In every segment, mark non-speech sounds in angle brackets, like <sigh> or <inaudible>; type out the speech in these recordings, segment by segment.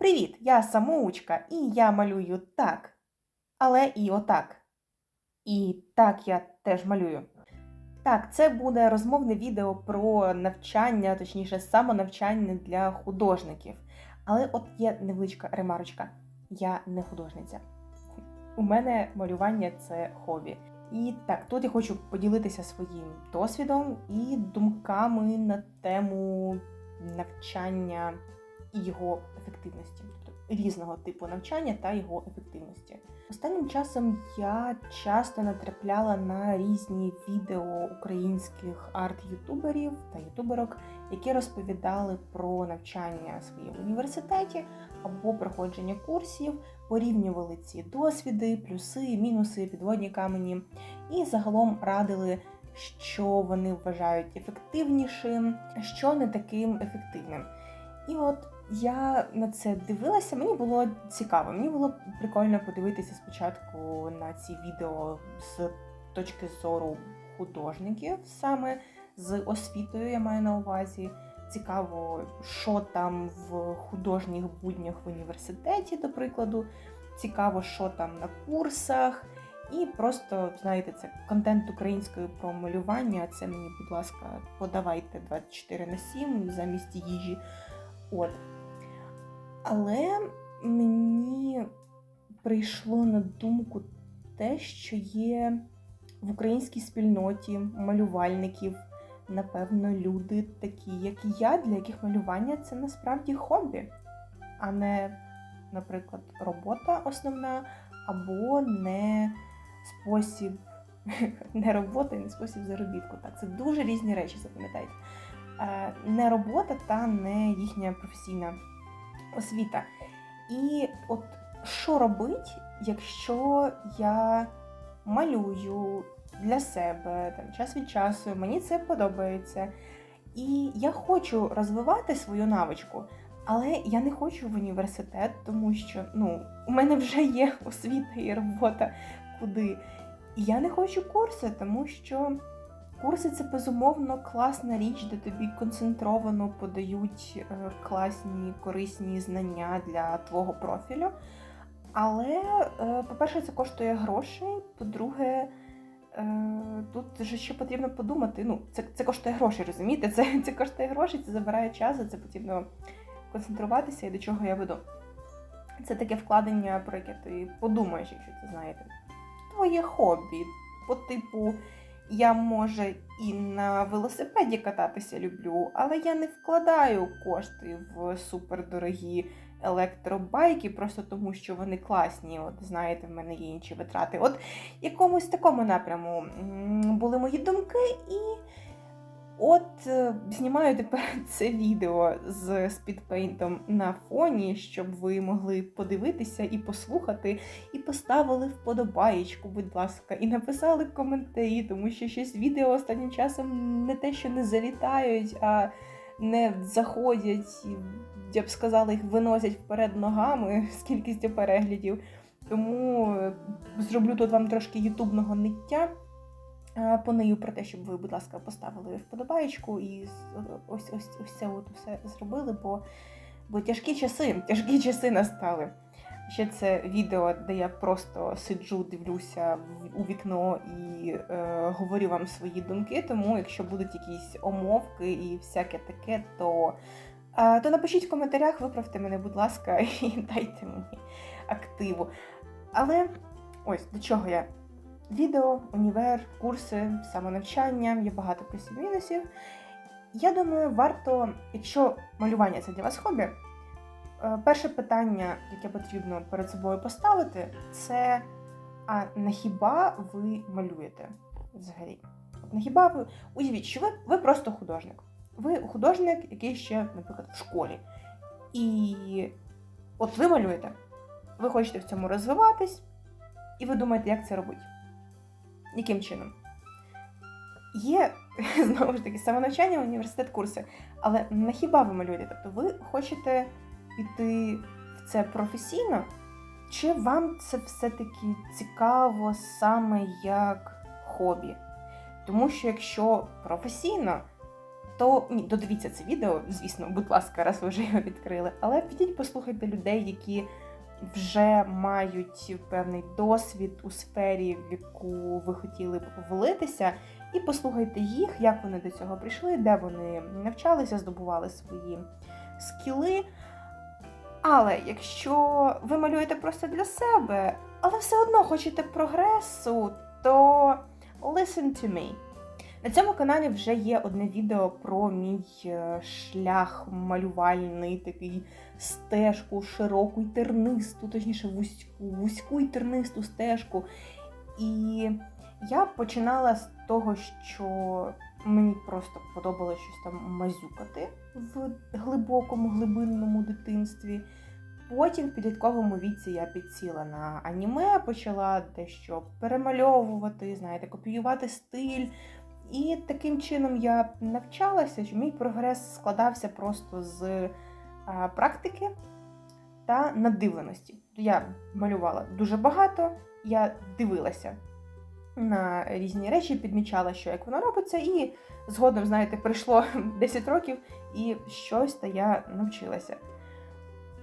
Привіт, я самоучка, і я малюю так. Але і отак. І так я теж малюю. Так, це буде розмовне відео про навчання, точніше, самонавчання для художників. Але от є невеличка ремарочка. Я не художниця. У мене малювання це хобі. І так, тут я хочу поділитися своїм досвідом і думками на тему навчання і його ефективності, тобто різного типу навчання та його ефективності. Останнім часом я часто натрапляла на різні відео українських арт-ютуберів та ютуберок, які розповідали про навчання своє в університеті або проходження курсів, порівнювали ці досвіди, плюси, мінуси, підводні камені, і загалом радили, що вони вважають ефективнішим, що не таким ефективним. І от я на це дивилася, мені було цікаво. Мені було прикольно подивитися спочатку на ці відео з точки зору художників, саме з освітою, я маю на увазі. Цікаво, що там в художніх буднях в університеті, до прикладу. Цікаво, що там на курсах. І просто, знаєте, це контент українською про малювання. Це мені, будь ласка, подавайте 24 на 7 замість їжі. От. Але мені прийшло на думку те, що є в українській спільноті малювальників, напевно, люди такі, як і я, для яких малювання це насправді хобі, а не, наприклад, робота основна, або не спосіб, <laughs> не робота і не спосіб заробітку. Так, це дуже різні речі, запам'ятайте. Е, Не робота та не їхня професійна освіта. І от що робить, якщо я малюю для себе там, час від часу, мені це подобається. І я хочу розвивати свою навичку, але я не хочу в університет, тому що ну, у мене вже є освіта і робота куди. І я не хочу курси, тому що Курси це безумовно класна річ, де тобі концентровано подають е, класні корисні знання для твого профілю. Але, е, по-перше, це коштує грошей. По-друге, е, тут же ще потрібно подумати. Ну, це це коштує грошей, розумієте? Це це коштує грошей, це забирає час, це потрібно концентруватися і до чого я веду. Це таке вкладення, про яке ти подумаєш, якщо це знаєте. Твоє хобі, по типу. Я, може, і на велосипеді кататися люблю, але я не вкладаю кошти в супердорогі електробайки, просто тому що вони класні. От знаєте, в мене є інші витрати. От якомусь такому напряму були мої думки і. От е, знімаю тепер <laughs> це відео з спідпейнтом на фоні, щоб ви могли подивитися і послухати, і поставили вподобаєчку, будь ласка, і написали коментарі, тому що щось відео останнім часом не те, що не залітають, а не заходять, я б сказала, їх виносять вперед ногами <laughs> з кількістю переглядів. Тому е, зроблю тут вам трошки ютубного ниття. Понию про те, щоб ви, будь ласка, поставили вподобаєчку і ось ось ось це от все зробили, бо бо тяжкі часи, <laughs> тяжкі часи настали. Ще це відео, де я просто сиджу, дивлюся у вікно і е, говорю вам свої думки. Тому, якщо будуть якісь омовки і всяке таке, то е, то напишіть в коментарях, виправте мене, будь ласка, <laughs> і дайте мені активу. Але ось до чого я відео, універ, курси, самонавчання, є багато плюсів мінусів. Я думаю, варто, якщо малювання це для вас хобі, е, перше питання, яке потрібно перед собою поставити, це а на хіба ви малюєте взагалі? На хіба ви уявіть, що ви, ви просто художник. Ви художник, який ще, наприклад, в школі. І от ви малюєте, ви хочете в цьому розвиватись, і ви думаєте, як це робити. Яким чином? Є, <laughs> знову ж таки, самонавчання, університет, курси. Але на хіба ви малюєте? Тобто ви хочете піти в це професійно, чи вам це все-таки цікаво саме як хобі? Тому що якщо професійно, то ні, додивіться це відео, звісно, будь ласка, раз ви вже його відкрили. Але підіть послухайте людей, які вже мають певний досвід у сфері, в яку ви хотіли б влитися, і послухайте їх, як вони до цього прийшли, де вони навчалися, здобували свої скіли. Але якщо ви малюєте просто для себе, але все одно хочете прогресу, то listen to me. На цьому каналі вже є одне відео про мій е, шлях малювальний, такий стежку, широку й тернисту, точніше вузьку, вузьку й тернисту стежку. І я починала з того, що мені просто подобалося щось там мазюкати в глибокому, глибинному дитинстві. Потім в підлітковому віці я підсіла на аніме, почала дещо перемальовувати, знаєте, копіювати стиль. І таким чином я навчалася, що мій прогрес складався просто з практики та надивленості. Я малювала дуже багато, я дивилася на різні речі, підмічала, що як воно робиться, і згодом, знаєте, пройшло <laughs> 10 років і щось та я навчилася.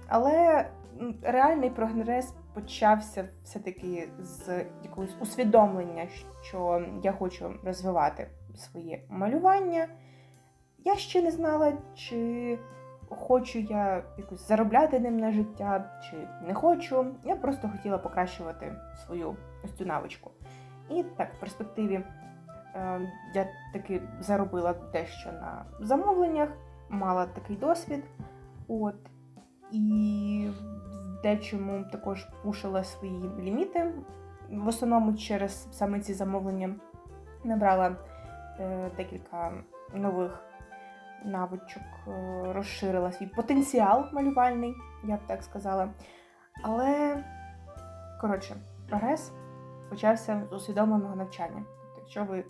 Але реальний прогрес почався все-таки з якогось усвідомлення, що я хочу розвивати своє малювання. Я ще не знала, чи хочу я якось заробляти ним на життя, чи не хочу. Я просто хотіла покращувати свою ось цю навичку. І так, в перспективі е, я таки заробила дещо на замовленнях, мала такий досвід. От. І в дечому також пушила свої ліміти. В основному через саме ці замовлення набрала е, декілька нових навичок, е, розширила свій потенціал малювальний, я б так сказала. Але, коротше, прогрес почався з усвідомленого навчання. Тобто, якщо ви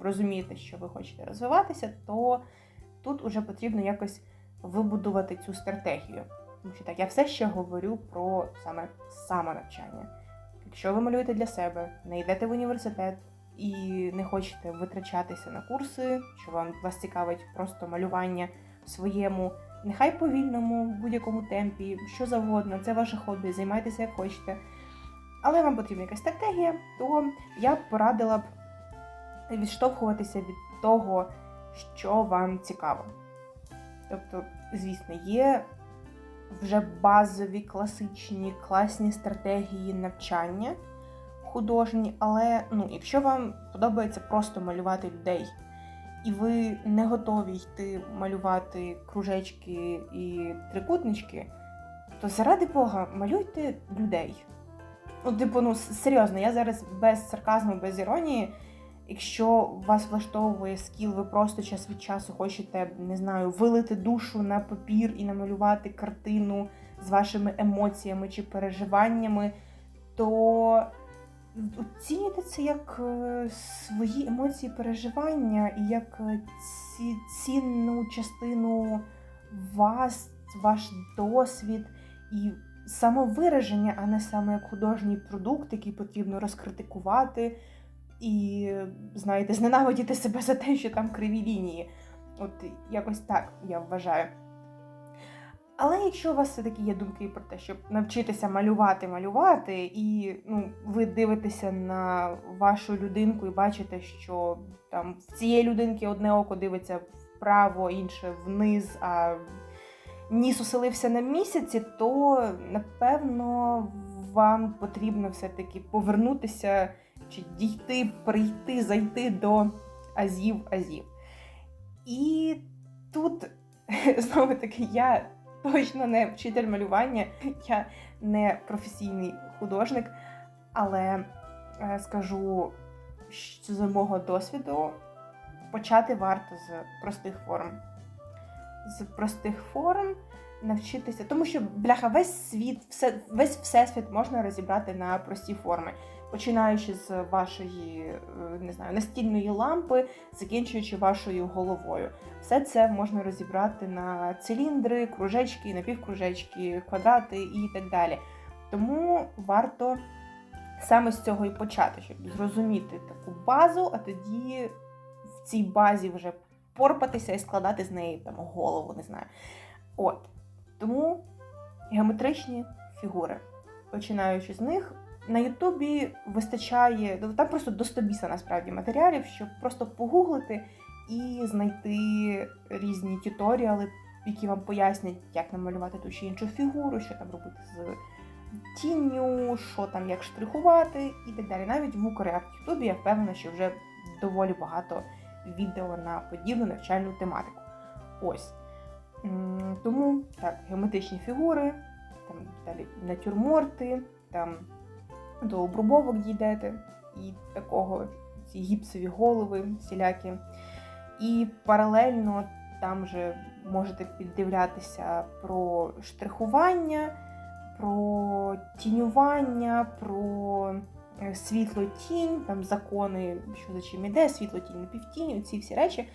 розумієте, що ви хочете розвиватися, то тут уже потрібно якось вибудувати цю стратегію. Тому що так, я все ще говорю про саме самонавчання. Якщо ви малюєте для себе, не йдете в університет і не хочете витрачатися на курси, що вам вас цікавить просто малювання в своєму, нехай повільному, в будь-якому темпі, що завгодно, це ваше хобі, займайтеся як хочете. Але вам потрібна якась стратегія, то я б порадила б відштовхуватися від того, що вам цікаво. Тобто, звісно, є вже базові, класичні, класні стратегії навчання художні, але ну, якщо вам подобається просто малювати людей, і ви не готові йти малювати кружечки і трикутнички, то заради Бога малюйте людей. Ну, типу, ну серйозно, я зараз без сарказму, без іронії. Якщо вас влаштовує скіл, ви просто час від часу хочете, не знаю, вилити душу на папір і намалювати картину з вашими емоціями чи переживаннями, то оцінюйте це як е, свої емоції переживання і як е, ці, цінну частину вас, ваш досвід і самовираження, а не саме як художній продукт, який потрібно розкритикувати і, знаєте, зненавидіти себе за те, що там криві лінії. От якось так я вважаю. Але якщо у вас все-таки є думки про те, щоб навчитися малювати, малювати, і ну, ви дивитеся на вашу людинку і бачите, що там в цієї людинки одне око дивиться вправо, інше вниз, а ніс уселився на місяці, то напевно вам потрібно все-таки повернутися чи дійти, прийти, зайти до азів азів. І тут <laughs> знову таки я точно не вчитель малювання, я не професійний художник, але е, скажу що з мого досвіду почати варто з простих форм. З простих форм навчитися, тому що бляха, весь світ, все, весь всесвіт можна розібрати на прості форми починаючи з вашої е, не знаю, настільної лампи, закінчуючи вашою головою. Все це можна розібрати на циліндри, кружечки, напівкружечки, квадрати і так далі. Тому варто саме з цього і почати, щоб зрозуміти таку базу, а тоді в цій базі вже порпатися і складати з неї там голову, не знаю. От. Тому геометричні фігури. Починаючи з них, на Ютубі вистачає, ну, там просто до стобіса насправді матеріалів, щоб просто погуглити і знайти різні тюторіали, які вам пояснять, як намалювати ту чи іншу фігуру, що там робити з тінню, що там, як штрихувати і так далі. Навіть в Укрреакт Ютубі я впевнена, що вже доволі багато відео на подібну навчальну тематику. Ось. Тому так, геометричні фігури, там далі натюрморти, там до обрубовок дійдете, і такого ці гіпсові голови всілякі. І паралельно там же можете піддивлятися про штрихування, про тінювання, про е, світло-тінь, там закони, що за чим іде, світло-тінь, напівтінь, ці всі речі.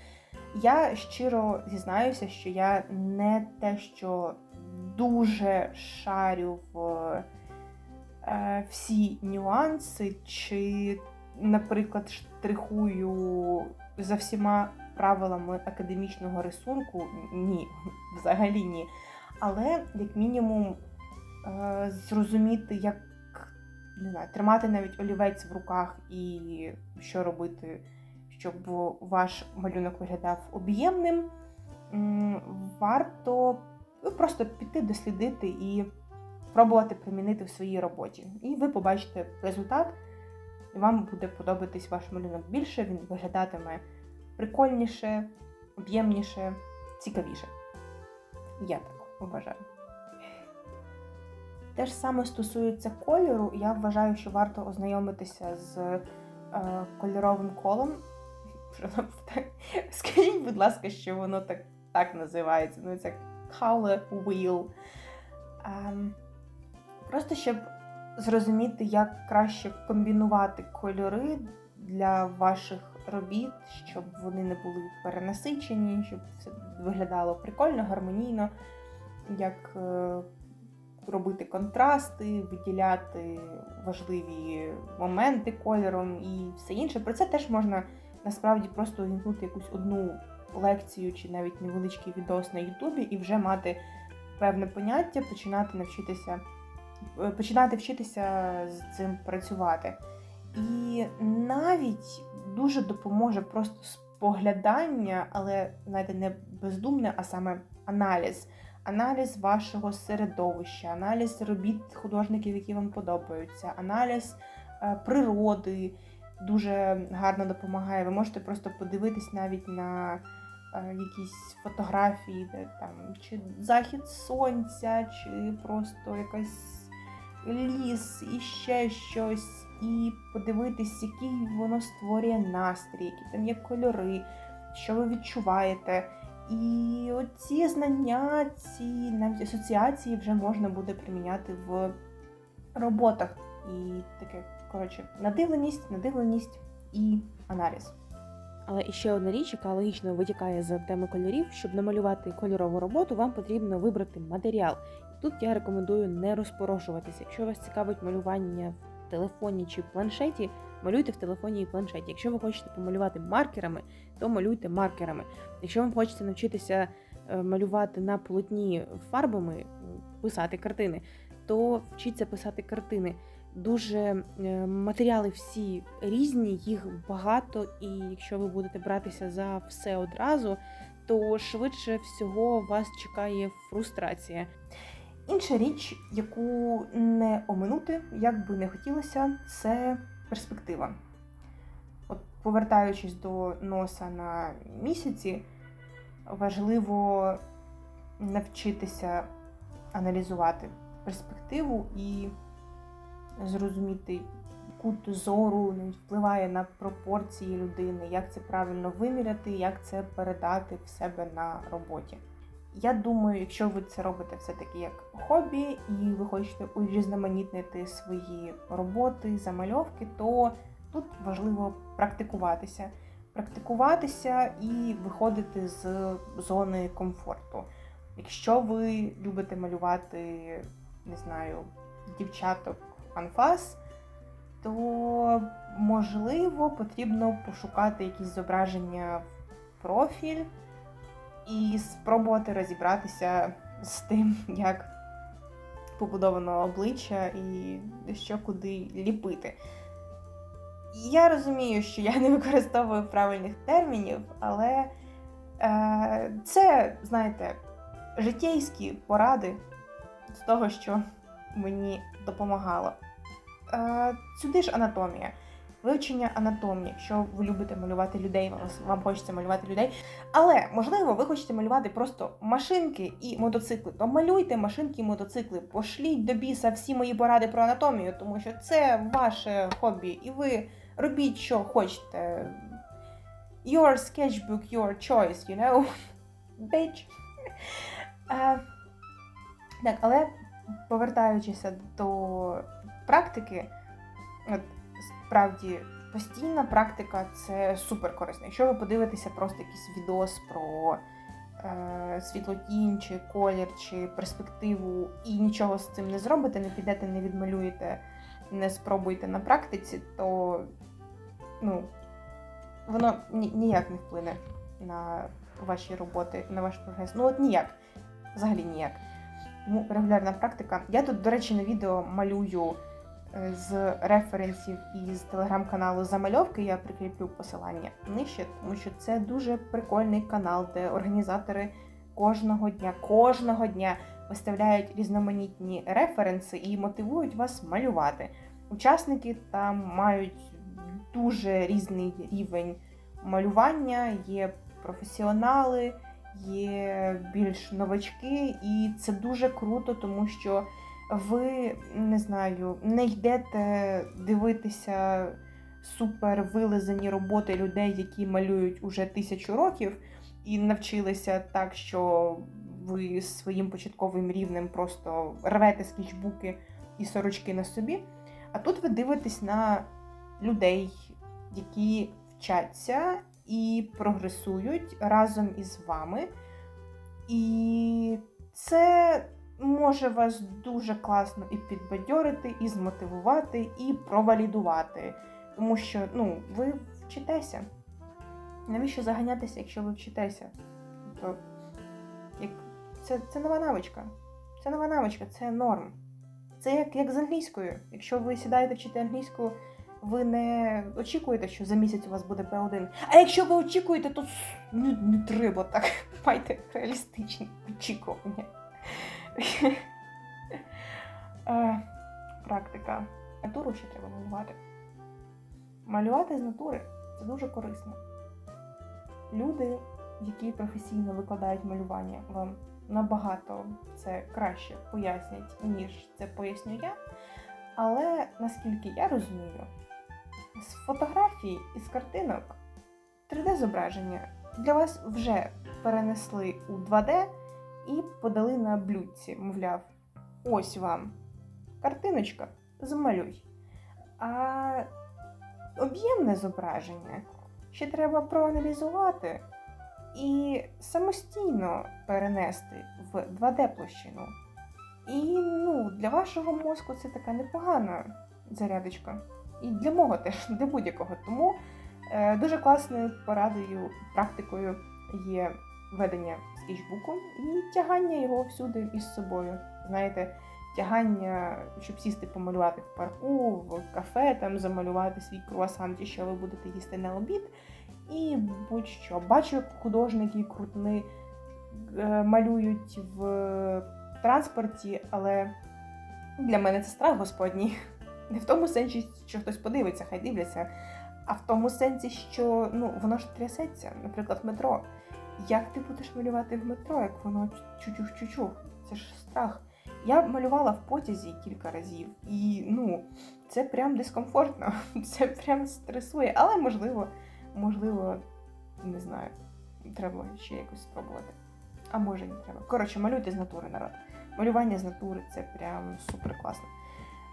Я щиро зізнаюся, що я не те, що дуже шарю в всі нюанси, чи, наприклад, штрихую за всіма правилами академічного рисунку. Ні, <laughs> взагалі ні. Але, як мінімум, е, зрозуміти, як не знаю, тримати навіть олівець в руках і що робити, щоб ваш малюнок виглядав об'ємним, варто ну, просто піти дослідити і пробувати примінити в своїй роботі. І ви побачите результат, і вам буде подобатись ваш малюнок більше, він виглядатиме прикольніше, об'ємніше, цікавіше. Я так вважаю. Те ж саме стосується кольору, я вважаю, що варто ознайомитися з е, кольоровим колом. Скажіть, будь ласка, що воно так, так називається. Ну, це color wheel. Ем, просто щоб зрозуміти, як краще комбінувати кольори для ваших робіт, щоб вони не були перенасичені, щоб все виглядало прикольно, гармонійно, як е, робити контрасти, виділяти важливі моменти кольором і все інше. Про це теж можна насправді просто увімкнути якусь одну лекцію чи навіть невеличкий відос на Ютубі і вже мати певне поняття, починати навчитися, починати вчитися з цим працювати. І навіть дуже допоможе просто споглядання, але знаєте, не бездумне, а саме аналіз. Аналіз вашого середовища, аналіз робіт художників, які вам подобаються, аналіз е, природи дуже гарно допомагає. Ви можете просто подивитись навіть на е, якісь фотографії, де там чи захід сонця, чи просто якась ліс і ще щось, і подивитись, який воно створює настрій, які там є кольори, що ви відчуваєте. І оці знання, ці навіть асоціації вже можна буде приміняти в роботах. І таке, коротше, надивленість, надивленість і аналіз. Але іще одна річ, яка логічно витікає з теми кольорів, щоб намалювати кольорову роботу, вам потрібно вибрати матеріал. Тут я рекомендую не розпорошуватися. Якщо вас цікавить малювання в телефоні чи планшеті, малюйте в телефоні і планшеті. Якщо ви хочете помалювати маркерами, то малюйте маркерами. Якщо вам хочеться навчитися е, малювати на полотні фарбами, писати картини, то вчіться писати картини. Дуже е, матеріали всі різні, їх багато, і якщо ви будете братися за все одразу, то швидше всього вас чекає фрустрація. Інша річ, яку не оминути, як би не хотілося, це перспектива. От повертаючись до носа на місяці, важливо навчитися аналізувати перспективу і зрозуміти, кут зору впливає на пропорції людини, як це правильно виміряти, як це передати в себе на роботі. Я думаю, якщо ви це робите все-таки як хобі, і ви хочете урізноманітнити свої роботи, замальовки, то тут важливо практикуватися. Практикуватися і виходити з зони комфорту. Якщо ви любите малювати, не знаю, дівчаток анфас, то можливо потрібно пошукати якісь зображення в профіль і спробувати розібратися з тим, як побудовано обличчя і що куди ліпити. Я розумію, що я не використовую правильних термінів, але е, це, знаєте, життєйські поради з того, що мені допомагало. Е, сюди ж анатомія. Вивчення анатомії, якщо ви любите малювати людей, вам, хочеться малювати людей. Але можливо, ви хочете малювати просто машинки і мотоцикли. То малюйте машинки і мотоцикли. Пошліть до біса всі мої поради про анатомію, тому що це ваше хобі, і ви робіть, що хочете. Your sketchbook, your choice, you know? <laughs> Bitch. Так, але повертаючися до практики, от справді постійна практика це супер корисно. Якщо ви подивитеся просто якийсь відос про е, світлотінь, чи колір, чи перспективу, і нічого з цим не зробите, не підете, не відмалюєте, не спробуєте на практиці, то ну, воно ні- ніяк не вплине на ваші роботи, на ваш прогрес. Ну от ніяк. Взагалі ніяк. Тому регулярна практика. Я тут, до речі, на відео малюю з референсів із телеграм-каналу Замальовки. Я прикріплю посилання нижче, тому що це дуже прикольний канал, де організатори кожного дня, кожного дня виставляють різноманітні референси і мотивують вас малювати. Учасники там мають дуже різний рівень малювання, є професіонали, є більш новачки, і це дуже круто, тому що ви не знаю, не йдете дивитися супер вилизані роботи людей, які малюють уже тисячу років, і навчилися так, що ви своїм початковим рівнем просто рвете скетчбуки і сорочки на собі. А тут ви дивитесь на людей, які вчаться і прогресують разом із вами. І це може вас дуже класно і підбадьорити, і змотивувати, і провалідувати. Тому що ну, ви вчитеся. Навіщо заганятися, якщо ви вчитеся? Тобто, як... це, це нова навичка. Це нова навичка, це норм. Це як, як з англійською. Якщо ви сідаєте вчити англійську, ви не очікуєте, що за місяць у вас буде P1. А якщо ви очікуєте, то не, не треба так. <laughs> Майте реалістичні очікування. <laughs> Е, Практика. Натуру ще треба малювати. Малювати з натури це дуже корисно. Люди, які професійно викладають малювання, вам набагато це краще пояснять, ніж це поясню я. Але наскільки я розумію, з фотографій і з картинок 3D-зображення для вас вже перенесли у 2D і подали на блюдці, мовляв, ось вам картиночка, змалюй. А об'ємне зображення ще треба проаналізувати і самостійно перенести в 2D-площину. І ну, для вашого мозку це така непогана зарядочка. І для мого теж, <laughs> для будь-якого. Тому е, дуже класною порадою, практикою є ведення скетчбуку і тягання його всюди із собою. Знаєте, тягання, щоб сісти помалювати в парку, в кафе, там замалювати свій круасан, ті, що ви будете їсти на обід. І будь-що. Бачу, як художники крутни е, малюють в транспорті, але для мене це страх господній. <laughs> Не в тому сенсі, що хтось подивиться, хай дивляться, а в тому сенсі, що ну, воно ж трясеться, наприклад, в метро. Як ти будеш малювати в метро, як воно чучух-чучух? Це ж страх. Я малювала в потязі кілька разів, і ну, це прям дискомфортно, <laughs> це прям стресує, але можливо, можливо, не знаю, треба ще якось спробувати. А може не треба. Коротше, малюйте з натури народ. Малювання з натури це прям супер класно.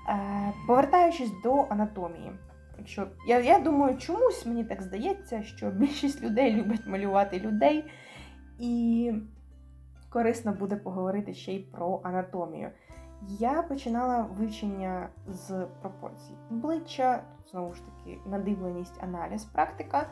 Е, повертаючись до анатомії. Якщо, я, я думаю, чомусь мені так здається, що більшість людей любить малювати людей, і корисно буде поговорити ще й про анатомію. Я починала вивчення з пропорцій обличчя, знову ж таки надивленість, аналіз, практика.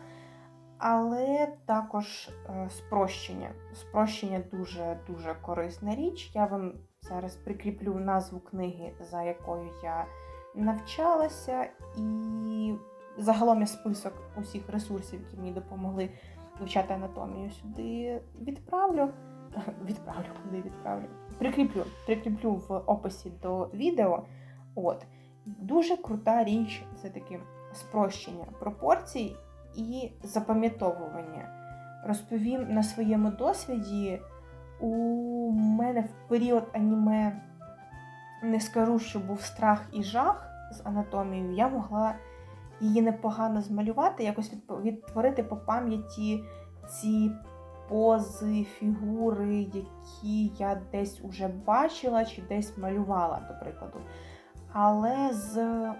Але також е, спрощення. Спрощення дуже дуже корисна річ. Я вам зараз прикріплю назву книги, за якою я навчалася, і загалом я список усіх ресурсів, які мені допомогли вивчати анатомію, сюди відправлю. <laughs> Відправлю, куди відправлю. Прикріплю, прикріплю в описі до відео. От. Дуже крута річ це таки спрощення пропорцій і запам'ятовування. Розповім на своєму досвіді. У мене в період аніме не скажу, що був страх і жах з анатомією. Я могла її непогано змалювати, якось відтворити по пам'яті ці пози, фігури, які я десь уже бачила чи десь малювала, до прикладу. Але з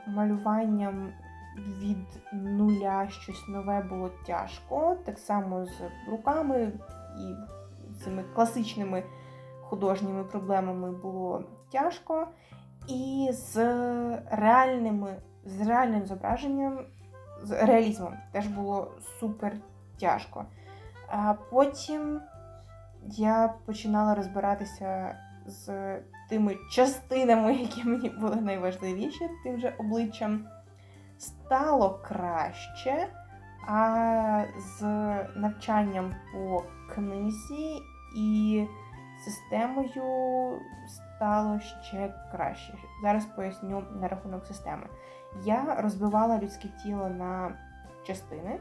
малюванням від нуля щось нове було тяжко. Так само з руками і цими класичними художніми проблемами було тяжко. І з реальними, з реальним зображенням, з реалізмом теж було супер тяжко. А потім я починала розбиратися з тими частинами, які мені були найважливіші, тим же обличчям. Стало краще, а з навчанням по книзі і системою стало ще краще. Зараз поясню на рахунок системи. Я розбивала людське тіло на частини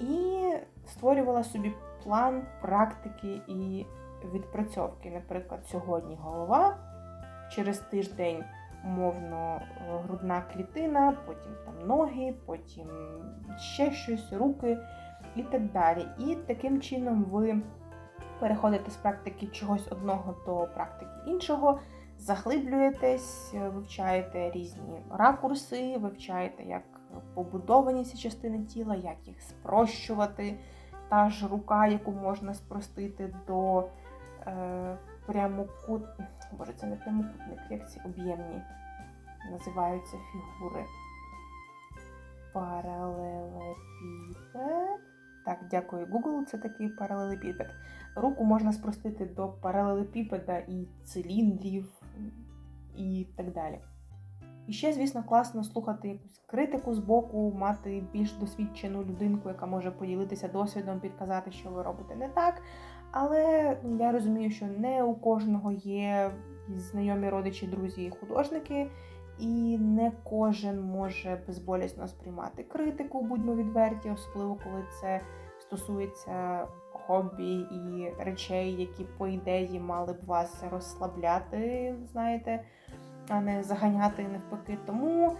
і створювала собі план практики і відпрацьовки. Наприклад, сьогодні голова, через тиждень мовно е, грудна клітина, потім там ноги, потім ще щось, руки і так далі. І таким чином ви переходите з практики чогось одного до практики іншого, заглиблюєтесь, вивчаєте різні ракурси, вивчаєте, як побудовані ці частини тіла, як їх спрощувати. Та ж рука, яку можна спростити до е, прямокут... Боже, це не прямокутник, як ці об'ємні називаються фігури. Паралелепіпед. Так, дякую Google, це такий паралелепіпед. Руку можна спростити до паралелепіпеда і циліндрів і так далі. І ще, звісно, класно слухати якусь критику з боку, мати більш досвідчену людинку, яка може поділитися досвідом, підказати, що ви робите не так. Але я розумію, що не у кожного є знайомі родичі, друзі і художники, і не кожен може безболісно сприймати критику, будьмо відверті, особливо коли це стосується хобі і речей, які, по ідеї, мали б вас розслабляти, знаєте, а не заганяти навпаки. Тому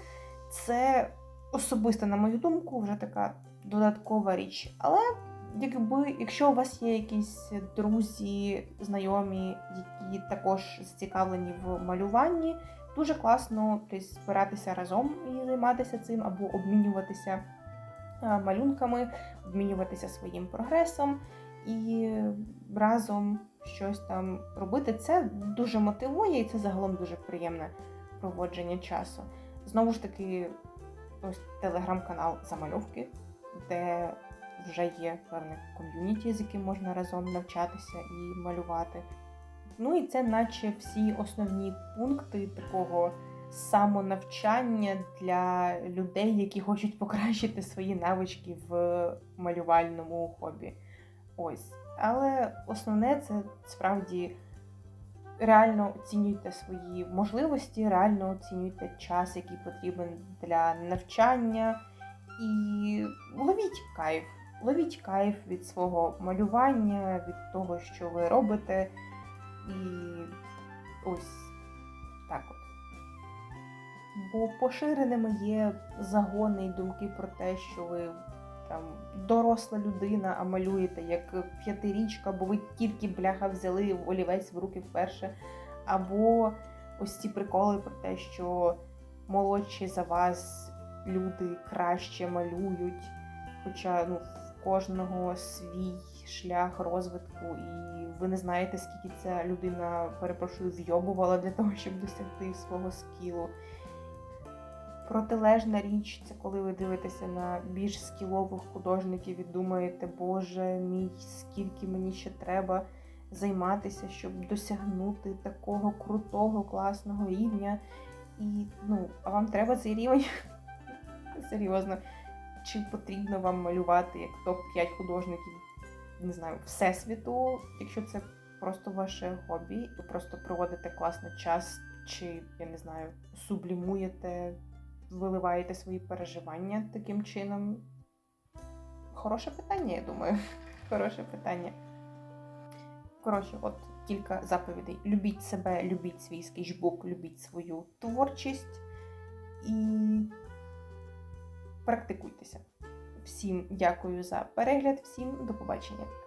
це особисто, на мою думку, вже така додаткова річ. Але якби, якщо у вас є якісь друзі, знайомі, які також зацікавлені в малюванні, дуже класно десь збиратися разом і займатися цим, або обмінюватися малюнками, обмінюватися своїм прогресом і разом щось там робити. Це дуже мотивує і це загалом дуже приємне проводження часу. Знову ж таки, ось телеграм-канал замальовки, де вже є певне ком'юніті, з яким можна разом навчатися і малювати. Ну і це, наче всі основні пункти такого самонавчання для людей, які хочуть покращити свої навички в малювальному хобі. Ось. Але основне це справді реально оцінюйте свої можливості, реально оцінюйте час, який потрібен для навчання, і ловіть кайф. Ловіть кайф від свого малювання, від того, що ви робите. І ось так от. Бо поширеними є загони і думки про те, що ви там доросла людина, а малюєте як п'ятирічка, бо ви тільки бляха взяли олівець в руки вперше. Або ось ці приколи про те, що молодші за вас люди краще малюють. Хоча ну, в кожного свій шлях розвитку, і ви не знаєте, скільки ця людина, перепрошую, вйобувала для того, щоб досягти свого скілу. Протилежна річ це коли ви дивитеся на більш скілових художників і думаєте, Боже мій, скільки мені ще треба займатися, щоб досягнути такого крутого, класного рівня. І ну, а вам треба цей рівень? <laughs> Серйозно. Чи потрібно вам малювати як топ-5 художників, не знаю, всесвіту, якщо це просто ваше хобі, ви просто проводите класний час, чи, я не знаю, сублімуєте, виливаєте свої переживання таким чином? Хороше питання, я думаю. <laughs> Хороше питання. Коротше, от кілька заповідей. Любіть себе, любіть свій скетчбук, любіть свою творчість і практикуйтеся. Всім дякую за перегляд, всім до побачення.